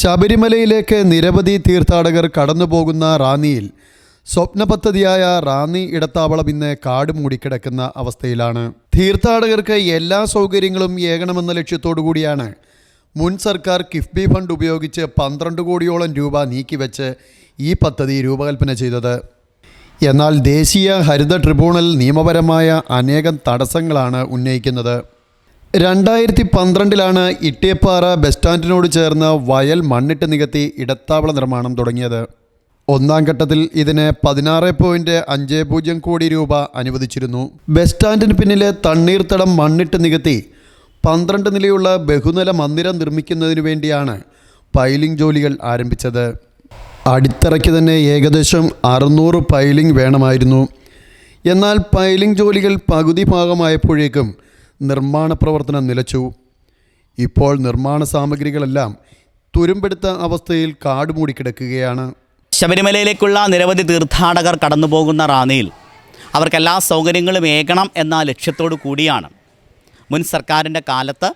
ശബരിമലയിലേക്ക് നിരവധി തീർത്ഥാടകർ കടന്നുപോകുന്ന റാന്നിയിൽ സ്വപ്ന പദ്ധതിയായ റാന്നി ഇടത്താവളം ഇന്ന് കാട് മൂടിക്കിടക്കുന്ന അവസ്ഥയിലാണ്. തീർത്ഥാടകർക്ക് എല്ലാ സൗകര്യങ്ങളും ഏകണമെന്ന ലക്ഷ്യത്തോടു കൂടിയാണ് മുൻ സർക്കാർ കിഫ്ബി ഫണ്ട് ഉപയോഗിച്ച് പന്ത്രണ്ട് കോടിയോളം രൂപ നീക്കിവെച്ച് ഈ പദ്ധതി രൂപകൽപ്പന ചെയ്തത്. എന്നാൽ ദേശീയ ഹരിത ട്രിബ്യൂണൽ നിയമപരമായ അനേകം തടസ്സങ്ങളാണ് ഉന്നയിക്കുന്നത്. രണ്ടായിരത്തി പന്ത്രണ്ടിലാണ് ഇട്ടിയപ്പാറ ബസ് സ്റ്റാൻഡിനോട് ചേർന്ന് വയൽ മണ്ണിട്ട് നികത്തി ഇടത്താവള നിർമ്മാണം തുടങ്ങിയത്. ഒന്നാം ഘട്ടത്തിൽ ഇതിന് പതിനാറ് പോയിന്റ് അഞ്ച് പൂജ്യം കോടി രൂപ അനുവദിച്ചിരുന്നു. ബസ് സ്റ്റാൻഡിന് പിന്നിലെ തണ്ണീർത്തടം മണ്ണിട്ട് നികത്തി പന്ത്രണ്ട് നിലയുള്ള ബഹുനില മന്ദിരം നിർമ്മിക്കുന്നതിന് വേണ്ടിയാണ് പൈലിംഗ് ജോലികൾ ആരംഭിച്ചത്. അടിത്തറയ്ക്ക് തന്നെ ഏകദേശം അറുന്നൂറ് പൈലിംഗ് വേണമായിരുന്നു. എന്നാൽ പൈലിംഗ് ജോലികൾ പകുതി ഭാഗമായപ്പോഴേക്കും നിർമ്മാണ പ്രവർത്തനം നിലച്ചു. ഇപ്പോൾ നിർമ്മാണ സാമഗ്രികളെല്ലാം തുരുമ്പെടുത്ത അവസ്ഥയിൽ കാട് മൂടിക്കിടക്കുകയാണ് ശബരിമലയിലേക്കുള്ള നിരവധി തീർത്ഥാടകർ കടന്നുപോകുന്ന റാന്നിയിൽ അവർക്ക് എല്ലാ സൗകര്യങ്ങളും ഏകണം എന്ന ലക്ഷ്യത്തോടു കൂടിയാണ്. മുൻ സർക്കാരിന്റെ കാലത്ത്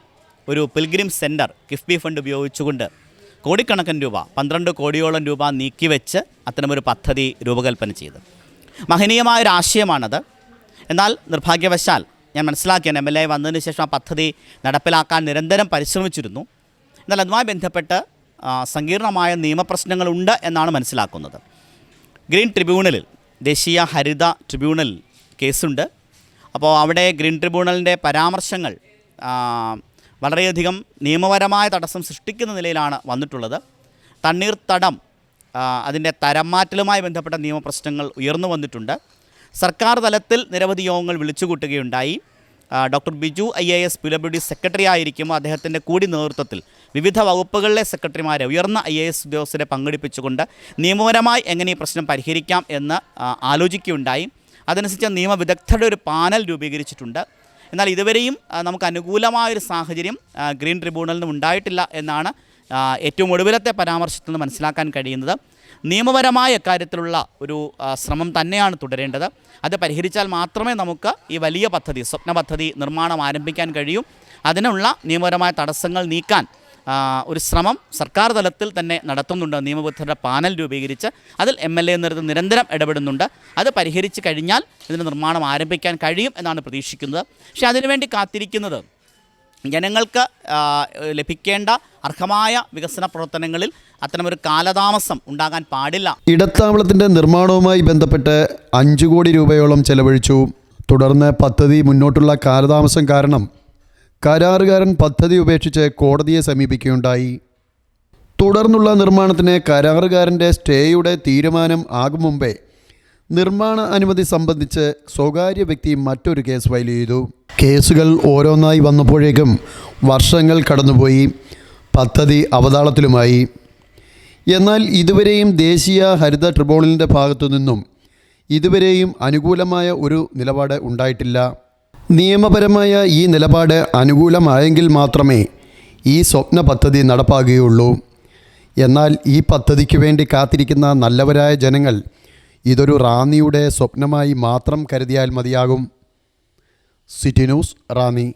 ഒരു പിൽഗ്രിം സെന്റർ കിഫ്ബി ഫണ്ട് ഉപയോഗിച്ചുകൊണ്ട് കോടിക്കണക്കിന് രൂപ പന്ത്രണ്ട് കോടിയോളം രൂപ നീക്കിവെച്ച് അത്തരമൊരു പദ്ധതി രൂപകൽപ്പന ചെയ്തു മഹനീയമായൊരാശയമാണത് എന്നാൽ നിർഭാഗ്യവശാൽ ഞാൻ മനസ്സിലാക്കിയാണ് എം എൽ എ വന്നതിന് ശേഷം ആ പദ്ധതി നടപ്പിലാക്കാൻ നിരന്തരം പരിശ്രമിച്ചിരുന്നു. എന്നാൽ അതുമായി ബന്ധപ്പെട്ട് സങ്കീർണമായ നിയമപ്രശ്നങ്ങളുണ്ട് എന്നാണ് മനസ്സിലാക്കുന്നത്. ഗ്രീൻ ട്രിബ്യൂണലിൽ ദേശീയ ഹരിത ട്രിബ്യൂണൽ കേസുണ്ട്. അപ്പോൾ അവിടെ ഗ്രീൻ ട്രിബ്യൂണലിന്റെ പരാമർശങ്ങൾ വളരെയധികം നിയമപരമായ തടസ്സം സൃഷ്ടിക്കുന്ന നിലയിലാണ് വന്നിട്ടുള്ളത്. തണ്ണീർത്തടം അതിന്റെ തരം മാറ്റലുമായി ബന്ധപ്പെട്ട നിയമപ്രശ്നങ്ങൾ ഉയർന്നു വന്നിട്ടുണ്ട്. സർക്കാർ തലത്തിൽ നിരവധി യോഗങ്ങൾ വിളിച്ചുകൂട്ടുകയുണ്ടായി. Doctor Biju I A S P W D secretary ആയിരിക്കും അദ്ദേഹത്തിന്റെ കൂടി നേതൃത്വത്തിൽ. വിവിധ വകുപ്പുകളിലെ സെക്രട്ടറിമാരെ ഉയർന്ന ഐ എ എസ് ഉദ്യോഗസ്ഥരെ പങ്കെടുപ്പിച്ചുകൊണ്ട് നിയമപരമായി എങ്ങനെ ഈ പ്രശ്നം പരിഹരിക്കാം എന്ന് ആലോചിക്കുകയുണ്ടായി. അതനുസരിച്ച് നിയമവിദഗ്ധരുടെ ഒരു പാനൽ രൂപീകരിച്ചിട്ടുണ്ട്. എന്നാൽ ഇതുവരെയും നമുക്ക് അനുകൂലമായൊരു സാഹചര്യം ഗ്രീൻ ട്രിബ്യൂണലിനും ഉണ്ടായിട്ടില്ല എന്നാണ് ഏറ്റവും ഒടുവിലത്തെ പരാമർശത്തിൽ നിന്ന് മനസ്സിലാക്കാൻ കഴിയുന്നത് നിയമപരമായ കാര്യത്തിലുള്ള ഒരു ശ്രമം തന്നെയാണ് തുടരേണ്ടത്. അത് പരിഹരിച്ചാൽ മാത്രമേ നമുക്ക് ഈ വലിയ പദ്ധതി സ്വപ്ന പദ്ധതി നിർമ്മാണം ആരംഭിക്കാൻ കഴിയൂ. അതിനുള്ള നിയമപരമായ തടസ്സങ്ങൾ നീക്കാൻ ഒരു ശ്രമം സർക്കാർ തലത്തിൽ തന്നെ നടത്തുന്നുണ്ട്. നിയമവിദഗ്ധരുടെ പാനൽ രൂപീകരിച്ച് അതിൽ എം എൽ എ എന്നിടത്ത് നിരന്തരം ഇടപെടുന്നുണ്ട്. അത് പരിഹരിച്ച് കഴിഞ്ഞാൽ ഇതിന്റെ നിർമ്മാണം ആരംഭിക്കാൻ കഴിയും എന്നാണ് പ്രതീക്ഷിക്കുന്നത്. പക്ഷേ അതിനുവേണ്ടി കാത്തിരിക്കുന്നത് ജനങ്ങൾക്ക് ലഭിക്കേണ്ട അർഹമായ വികസന പ്രവർത്തനങ്ങളിൽ അത്തരമൊരു കാലതാമസം ഉണ്ടാകാൻ പാടില്ല. ഇടത്താവളത്തിന്റെ നിർമ്മാണവുമായി ബന്ധപ്പെട്ട് അഞ്ച് കോടി രൂപയോളം ചെലവഴിച്ചു. തുടർന്ന് പദ്ധതി മുന്നോട്ടുള്ള കാലതാമസം കാരണം കരാറുകാരൻ പദ്ധതി ഉപേക്ഷിച്ച് കോടതിയെ സമീപിക്കുകയുണ്ടായി. തുടർന്നുള്ള നിർമ്മാണത്തിന് കരാറുകാരന്റെ സ്റ്റേയുടെ തീരുമാനം ആകും മുമ്പേ നിർമ്മാണ അനുമതി സംബന്ധിച്ച് സ്വകാര്യ വ്യക്തി മറ്റൊരു കേസ് ഫയൽ ചെയ്തു. കേസുകൾ ഓരോന്നായി വന്നപ്പോഴേക്കും വർഷങ്ങൾ കടന്നുപോയി പദ്ധതി അവതാളത്തിലുമായി. എന്നാൽ ഇതുവരെയും ദേശീയ ഹരിത ട്രിബ്യൂണലിന്റെ ഭാഗത്തു നിന്നും ഇതുവരെയും അനുകൂലമായ ഒരു നിലപാട് ഉണ്ടായിട്ടില്ല. നിയമപരമായ ഈ നിലപാട് അനുകൂലമായെങ്കിൽ മാത്രമേ ഈ സ്വപ്ന പദ്ധതി നടപ്പാകുകയുള്ളൂ. എന്നാൽ ഈ പദ്ധതിക്ക് വേണ്ടി കാത്തിരിക്കുന്ന നല്ലവരായ ജനങ്ങൾ ഇതൊരു റാന്നിയുടെ സ്വപ്നമായി മാത്രം കരുതിയാൽ മതിയാകും. City news Ranni.